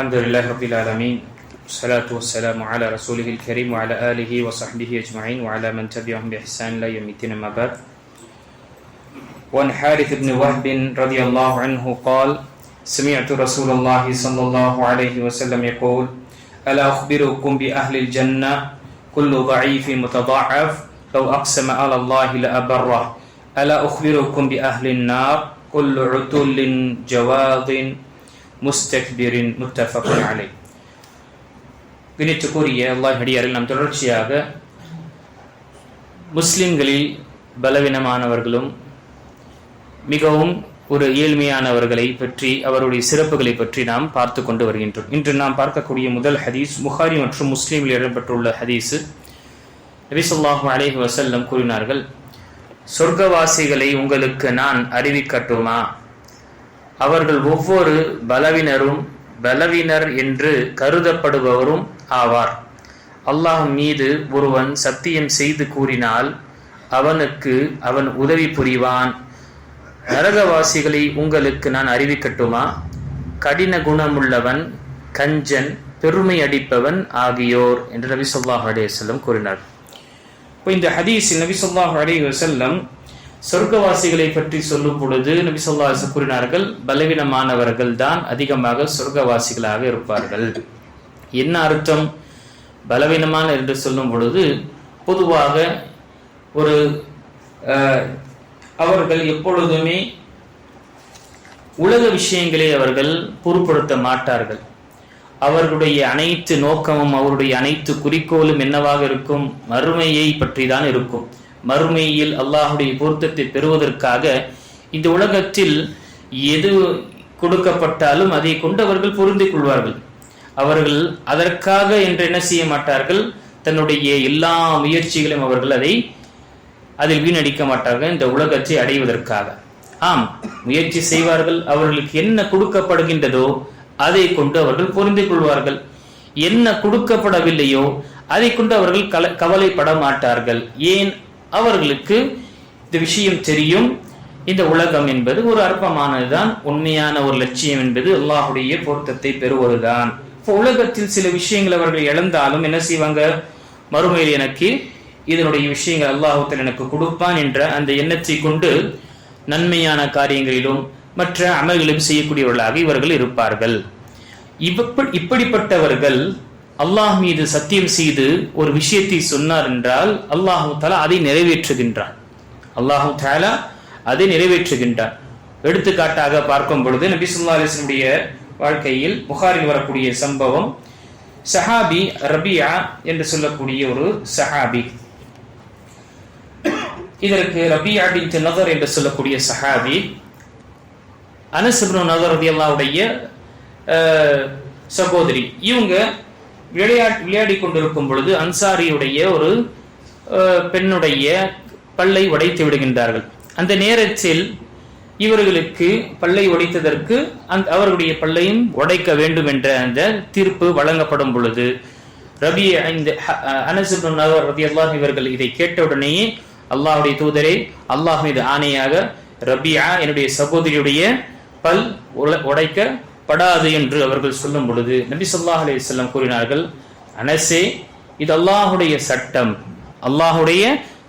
الحمد لله رب العالمين والصلاة والسلام على رسوله الكريم وعلى آله وصحبه أجمعين وعلى من تبعهم بإحسان لا الدين أما بعد. وعن حارث بن وهب رضي الله عنه قال سمعت رسول الله صلى الله عليه وسلم يقول ألا أخبركم بأهل الجنة؟ كل ضعيف متضاعف لو أقسم على الله لأبره. ألا أخبركم بأهل النار؟ كل عتل جواض முஸ்தக்பிரின் முத்தஃபகுன் அலை. கூறிய அல்லாஹ் அடியாரில் நாம் தொடர்ச்சியாக முஸ்லிம்களில் பலவீனமானவர்களும் மிகவும் ஒரு ஏழ்மையானவர்களை பற்றி அவருடைய சிறப்புகளை பற்றி நாம் பார்த்து கொண்டு வருகின்றோம். இன்று நாம் பார்க்கக்கூடிய முதல் ஹதீஸ் முஹாரி மற்றும் முஸ்லீமில் இடம்பெற்றுள்ள ஹதீஸு. நபிசுல்லாஹு அலேஹி வசல்லம் கூறினார்கள் சொர்க்கவாசிகளை உங்களுக்கு நான் அறிவிக்கட்டுமா? அவர்கள் ஒவ்வொரு பலவினரும் பலவினர் என்று கருதப்படுபவரும் ஆவார். அல்லாஹ் மீது ஒருவன் சத்தியம் செய்து கூறினால் அவனுக்கு அவன் உதவி புரிவான். நரகவாசிகளை உங்களுக்கு நான் அறிவிக்கட்டுமா? கடின குணமுள்ளவன் கஞ்சன் பெருமை அடிப்பவன் ஆகியோர் என்று நபி சொல்லாஹ் அலேசல்லம் கூறினார். இப்போ இந்த ஹதீஸ் நபி சொல்லாஹ் அலே வசல்லம் சொர்க்கவாசிகளை பற்றி சொல்லும் பொழுது நபி கூறினார்கள் பலவீனமானவர்கள் தான் அதிகமாக சொர்க்கவாசிகளாக இருப்பார்கள். என்ன அர்த்தம்? பலவீனமான என்று சொல்லும் பொழுது பொதுவாக ஒரு அவர்கள் எப்பொழுதுமே உலக விஷயங்களை அவர்கள் பொருட்படுத்த மாட்டார்கள். அவர்களுடைய அனைத்து நோக்கமும் அவருடைய அனைத்து குறிக்கோளும் என்னவாக இருக்கும்? மறுமையை பற்றி தான் இருக்கும். மறுமையில் அல்லாஹுடைய பொருத்தத்தை பெறுவதற்காக இந்த உலகத்தில் எது கொடுக்கப்பட்டாலும் அதை கொண்டு அவர்கள் புரிந்து கொள்வார்கள். அவர்கள் அதற்காக என்று என்ன செய்ய மாட்டார்கள்? தன்னுடைய எல்லா முயற்சிகளையும் அவர்கள் அதை அதில் வீணடிக்க மாட்டார்கள் இந்த உலகத்தை அடைவதற்காக. ஆம் முயற்சி செய்வார்கள். அவர்களுக்கு என்ன கொடுக்கப்படுகின்றதோ அதை கொண்டு அவர்கள் பொருந்திக் கொள்வார்கள். என்ன கொடுக்கப்படவில்லையோ அதை கொண்டு அவர்கள் கல கவலைப்பட மாட்டார்கள். ஏன் அவர்களுக்கு இந்த விஷயம் தெரியும். இந்த உலகம் என்பது ஒரு அற்பமானதுதான். உண்மையான ஒரு லட்சியம் என்பது அல்லாஹுடைய பொருத்தத்தை பெறுவதுதான். இப்போ உலகத்தில் சில விஷயங்கள் அவர்கள் இழந்தாலும் என்ன செய்வாங்க? மறுமையில் எனக்கு இதனுடைய விஷயங்கள் அல்லாஹத்தில் எனக்கு கொடுப்பான் என்ற அந்த எண்ணத்தை கொண்டு நன்மையான காரியங்களிலும் மற்ற அமல்களும் செய்யக்கூடியவர்களாக இவர்கள் இருப்பார்கள். இப்படிப்பட்டவர்கள் அல்லாஹ் மீது சத்தியம் செய்து ஒரு விஷயத்தை சொன்னார் என்றால் அல்லாஹு தாலா அதை நிறைவேற்றுகின்றான். அல்லாஹு தாலா அதை நிறைவேற்றுகின்றான். எடுத்துக்காட்டாக பார்க்கும் பொழுது நபி சொல்லா அலிஸ்னுடைய வாழ்க்கையில் புகாரில் வரக்கூடிய சம்பவம் சஹாபி ரபியா என்று சொல்லக்கூடிய ஒரு சஹாபி. இதற்கு ரபியா பின் நகர் என்று சொல்லக்கூடிய சஹாபி அனசிபு நகர் ரதி அல்லாவுடைய சகோதரி. இவங்க விளையாட் விளையாடி கொண்டிருக்கும் பொழுது அன்சாரியுடைய ஒரு பெண்ணுடைய பல்லை உடைத்து விடுகின்றார்கள். அந்த நேரத்தில் இவர்களுக்கு பல்லை உடைத்ததற்கு அந் அவர்களுடைய பல்லையும் உடைக்க வேண்டும் என்ற அந்த தீர்ப்பு வழங்கப்படும் பொழுது ரபி இந்த அனசுபு நகர் ரபி அல்லாஹ் இவர்கள் இதை கேட்டவுடனேயே அல்லாஹுடைய தூதரே அல்லாஹ் மீது ஆணையாக ரபியா என்னுடைய சகோதரியுடைய பல் உடைக்க படாது என்று அவர்கள் சொல்லும் பொழுது நபி சொல்லாஹ் அலி சொல்லம் கூறினார்கள் அனசே இது அல்லாஹுடைய சட்டம். அல்லாஹுடைய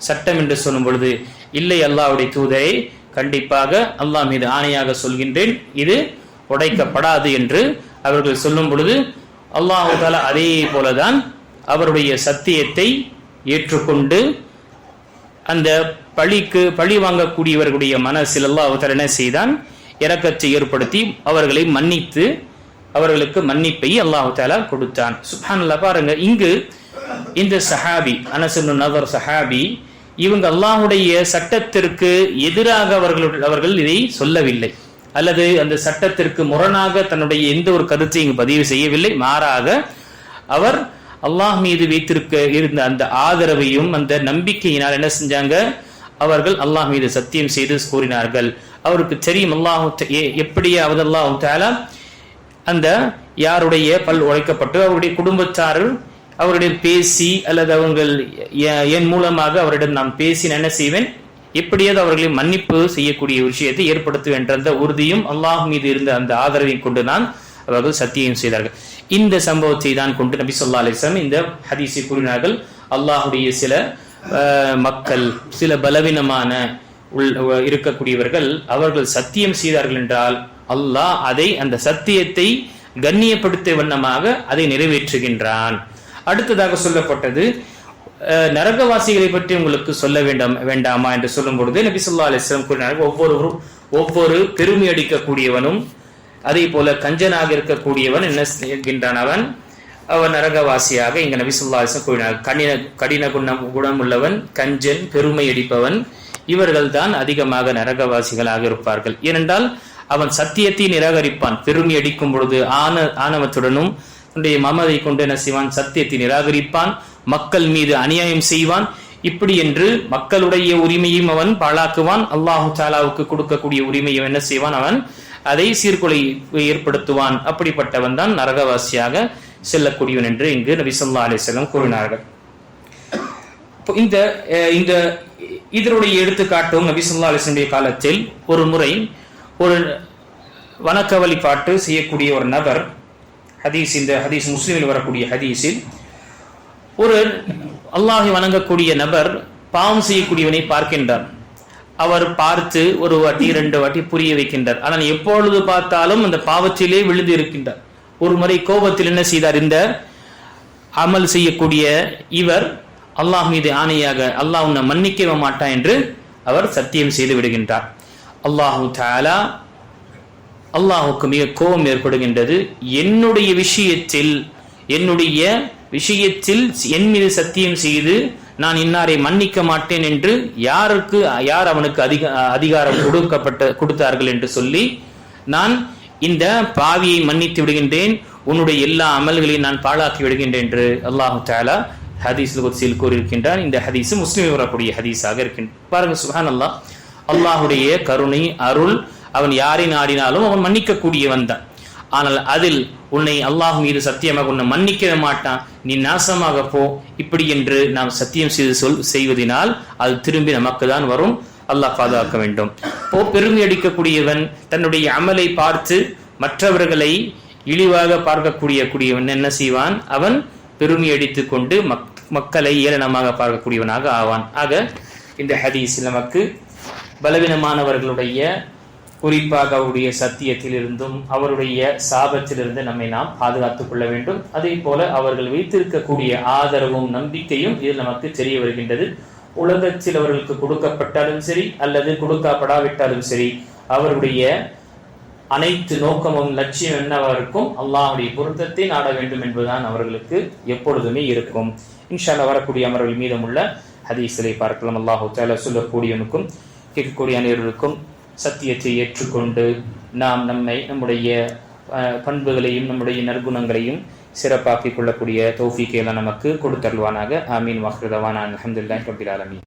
சட்டம் என்று சொல்லும் பொழுது இல்லை அல்லாஹுடைய தூதரை கண்டிப்பாக அல்லாஹ் மீது ஆணையாக சொல்கின்றேன். இது உடைக்கப்படாது என்று அவர்கள் சொல்லும் பொழுது அல்லாஹு தாலா அதே போலதான் அவருடைய சத்தியத்தை ஏற்றுக்கொண்டு அந்த பழிக்கு பழி வாங்கக்கூடியவர்களுடைய மனசில் அல்லாஹு தாலா என்ன செய்தான்? இறக்கத்தை ஏற்படுத்தி அவர்களை மன்னித்து அவர்களுக்கு மன்னிப்பை அல்லாஹு தாலா கொடுத்தான். சுஹான்ல பாருங்க இங்கு இந்த சஹாபி அனசு நகர் சஹாபி இவங்க அல்லாஹுடைய சட்டத்திற்கு எதிராக அவர்கள் அவர்கள் இதை சொல்லவில்லை. அல்லது அந்த சட்டத்திற்கு முரணாக தன்னுடைய எந்த ஒரு கருத்தையும் பதிவு செய்யவில்லை. மாறாக அவர் அல்லாஹ் மீது வைத்திருக்க இருந்த அந்த ஆதரவையும் அந்த நம்பிக்கையினால் என்ன செஞ்சாங்க? அவர்கள் அல்லாஹ் மீது சத்தியம் செய்து கூறினார்கள். அவருக்கு தெரியும் அல்லாஹு எப்படியாவது அல்லாஹு தாலா அந்த யாருடைய பல் உழைக்கப்பட்டு அவருடைய குடும்பத்தாரு அவரிடம் பேசி அல்லது அவங்கள் என் மூலமாக அவரிடம் நான் பேசி என்ன செய்வேன்? எப்படியாவது அவர்களை மன்னிப்பு செய்யக்கூடிய விஷயத்தை ஏற்படுத்துவேன் என்ற அந்த உறுதியும் அல்லாஹ் மீது இருந்த அந்த ஆதரவை கொண்டு நான் அவர்கள் சத்தியம் செய்தார்கள். இந்த சம்பவத்தை தான் கொண்டு நபி சொல்லா அலிஸ்லாம் இந்த ஹதீஸை கூறினார்கள். அல்லாஹுடைய சில மக்கள் சில பலவீனமான இருக்கக்கூடியவர்கள் அவர்கள் சத்தியம் செய்தார்கள் என்றால் அல்லாஹ் அதை அந்த சத்தியத்தை கண்ணியப்படுத்த வண்ணமாக அதை நிறைவேற்றுகின்றான். அடுத்ததாக சொல்லப்பட்டது நரகவாசிகளை பற்றி உங்களுக்கு சொல்ல வேண்டாம் வேண்டாமா என்று சொல்லும் பொழுது நபி சொல்லா அலிஸ்லாம் கூறினார்கள் ஒவ்வொருவரும் ஒவ்வொரு பெருமை அடிக்கக்கூடியவனும் அதே போல கஞ்சனாக இருக்கக்கூடியவன் என்ன செய்கின்றான் அவன்? அவன் நரகவாசியாக இங்க நபி சொல்லா அலிஸ்லாம் கூறினார் கடின கடின குணம் குணம் உள்ளவன் கஞ்சன் பெருமை அடிப்பவன் இவர்கள் தான் அதிகமாக நரகவாசிகளாக இருப்பார்கள். ஏனென்றால் அவன் சத்தியத்தை நிராகரிப்பான். பெருமை அடிக்கும் பொழுது ஆன ஆணவத்துடனும் தன்னுடைய மமதை கொண்டு என்ன செய்வான்? சத்தியத்தை நிராகரிப்பான். மக்கள் மீது அநியாயம் செய்வான். இப்படி என்று மக்களுடைய உரிமையும் அவன் பாழாக்குவான். அல்லாஹு தாலாவுக்கு கொடுக்கக்கூடிய உரிமையும் என்ன செய்வான்? அவன் அதை சீர்குலை ஏற்படுத்துவான். அப்படிப்பட்டவன் தான் நரகவாசியாக செல்லக்கூடியவன் என்று இங்கு நபிசல்லா அலிசல்லம் கூறினார்கள். இந்த அஹ், இந்த இதனுடைய எடுத்துக்காட்டும் நபி சொல்லா காலத்தில் ஒரு முறை ஒரு வணக்க வழிபாட்டு செய்யக்கூடிய ஒரு நபர் ஹதீஸ் இந்த ஹதீஸ் முஸ்லீமில் வரக்கூடிய ஹதீஸில் ஒரு அல்லாஹை வணங்கக்கூடிய நபர் பாவம் செய்யக்கூடியவனை பார்க்கின்றார். அவர் பார்த்து ஒரு வாட்டி ரெண்டு வாட்டி புரிய வைக்கின்றார். ஆனால் எப்பொழுது பார்த்தாலும் அந்த பாவத்திலே விழுந்து இருக்கின்றார். ஒரு முறை கோபத்தில் என்ன செய்தார்? இந்த அமல் செய்யக்கூடிய இவர் அல்லாஹ் மீது ஆணையாக அல்லாஹ் உன்னை மன்னிக்கவே மாட்டான் என்று அவர் சத்தியம் செய்து விடுகின்றார். அல்லாஹு தாலா அல்லாஹுக்கு மிக கோபம் ஏற்படுகின்றது. என்னுடைய விஷயத்தில் என்னுடைய விஷயத்தில் என் மீது சத்தியம் செய்து நான் இன்னாரை மன்னிக்க மாட்டேன் என்று யாருக்கு யார் அவனுக்கு அதிக அதிகாரம் கொடுக்கப்பட்ட கொடுத்தார்கள் என்று சொல்லி நான் இந்த பாவியை மன்னித்து விடுகின்றேன். உன்னுடைய எல்லா அமல்களையும் நான் பாழாக்கி விடுகின்றேன் என்று அல்லாஹு தாலா ஹதீஸ் குத்சில் கூறியிருக்கின்றான். இந்த ஹதீஸ் முஸ்லீம் வரக்கூடிய ஹதீஸாக இருக்கின்ற பாருங்க சுஹான் அல்லா அல்லாஹுடைய கருணை அருள் அவன் யாரை நாடினாலும் அவன் மன்னிக்கக்கூடியவன் தான். ஆனால் அதில் உன்னை அல்லாஹ் மீது சத்தியமாக உன்னை மன்னிக்கவே மாட்டான். நீ நாசமாக போ. இப்படி என்று நாம் சத்தியம் செய்து சொல் செய்வதனால் அது திரும்பி நமக்கு தான் வரும். அல்லாஹ் பாதுகாக்க வேண்டும். போ பெருமை அடிக்கக்கூடியவன் தன்னுடைய அமலை பார்த்து மற்றவர்களை இழிவாக பார்க்கக்கூடிய கூடியவன் என்ன செய்வான்? அவன் பெருமை அடித்துக் கொண்டு மக் மக்களை ஏளனமாக பார்க்கக்கூடியவனாக ஆவான். ஆக இந்த ஹதீஸ் நமக்கு பலவீனமானவர்களுடைய குறிப்பாக அவருடைய சத்தியத்திலிருந்தும் அவருடைய சாபத்திலிருந்து நம்மை நாம் பாதுகாத்துக் கொள்ள வேண்டும். அதே போல அவர்கள் வைத்திருக்கக்கூடிய ஆதரவும் நம்பிக்கையும் இதில் நமக்கு தெரிய வருகின்றது. உலகத்தில் அவர்களுக்கு கொடுக்கப்பட்டாலும் சரி அல்லது கொடுக்கப்படாவிட்டாலும் சரி அவருடைய அனைத்து நோக்கமும் லட்சியம் என்னவா இருக்கும்? அல்லாஹுடைய பொருத்தத்தை நாட வேண்டும் என்பதுதான் அவர்களுக்கு எப்பொழுதுமே இருக்கும். இன்ஷால்ல வரக்கூடிய அமர்வுகள் மீதமுள்ள ஹதீஸிலை பார்க்கலாம். அல்லாஹு தால சொல்லக்கூடியவனுக்கும் கேட்கக்கூடிய அனைவருக்கும் சத்தியத்தை ஏற்றுக்கொண்டு நாம் நம்மை நம்முடைய பண்புகளையும் நம்முடைய நற்குணங்களையும் சிறப்பாக்கிக் கொள்ளக்கூடிய தௌஃபீக்கை நமக்கு கொடுத்தருள்வானாக. ஆமீன். வாஹ்ருதவான அஹமதுல்லாஹ் ரபில் ஆலமீன்.